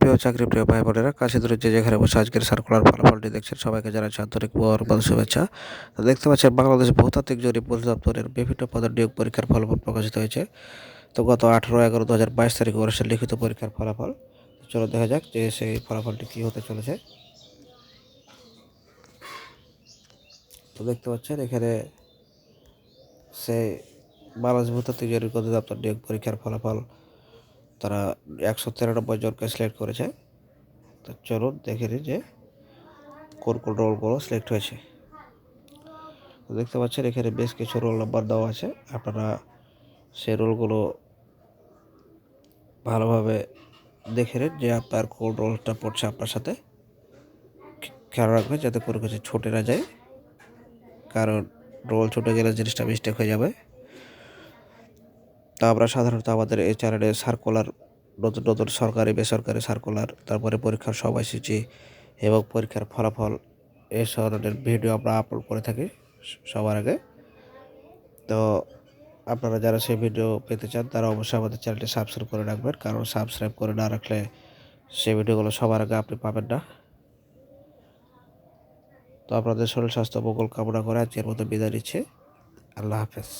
প্রিয় চাকরি, প্রিয় ভাই বোনেরা কাছে দূরে যে যেখানে বসে আজকের সার্কুলার ফলাফলটি দেখছেন, সবাইকে জানাচ্ছি আন্তরিক মোবারকবাদ শুভেচ্ছা। তো দেখতে পাচ্ছেন, বাংলাদেশ ভৌতাত্ত্বিক জরিপ অধিদপ্তরের বিভিন্ন পদের নিয়োগ পরীক্ষার ফলাফল প্রকাশিত হয়েছে। তো গত আঠারো এগারো দু হাজার বাইশ তারিখে অনুষ্ঠান লিখিত পরীক্ষার ফলাফল। চলো দেখা যাক যে সেই ফলাফলটি কী হতে চলেছে। তো দেখতে পাচ্ছেন, এখানে সেই বাংলাদেশ ভূতাত্ত্বিক জরিপ অধিদপ্তর নিয়োগ পরীক্ষার ফলাফল তারা একশো তিরানব্বই জনকে সিলেক্ট করেছে। তো চলুন দেখে নিই যে কোন কোন রোলগুলো সিলেক্ট হয়েছে। তো দেখতে পাচ্ছেন, এখানে বেশ কিছু রোল নাম্বার দেওয়া আছে। আপনারা সেই রোলগুলো ভালোভাবে দেখে নিন যে আপনার কোন রোলটা পড়ছে আপনার সাথে। খেয়াল রাখবেন, যাতে কোনো কিছু ছুটে না যায়। কারণ রোল ছুটে গেলে জিনিসটা মিস্টেক হয়ে যাবে। তা আমরা সাধারণত আমাদের এই চ্যানেলে সার্কুলার নতুন নতুন সরকারি, বেসরকারি সার্কুলার তারপরে পরীক্ষার সময়সূচি এবং পরীক্ষার ফলাফল এই ধরনের ভিডিও আমরা আপলোড করে থাকি সবার আগে। তো আপনারা যারা সেই ভিডিও পেতে চান, তারা অবশ্যই আমাদের চ্যানেলটি সাবস্ক্রাইব করে রাখবেন, কারণ সাবস্ক্রাইব করে না রাখলে সেই ভিডিওগুলো সবার আগে আপনি পাবেন না। তো আপনাদের শরীর স্বাস্থ্য, মঙ্গল কামনা করে আজকের মতো বিদায় নিচ্ছে। আল্লাহ হাফেজ।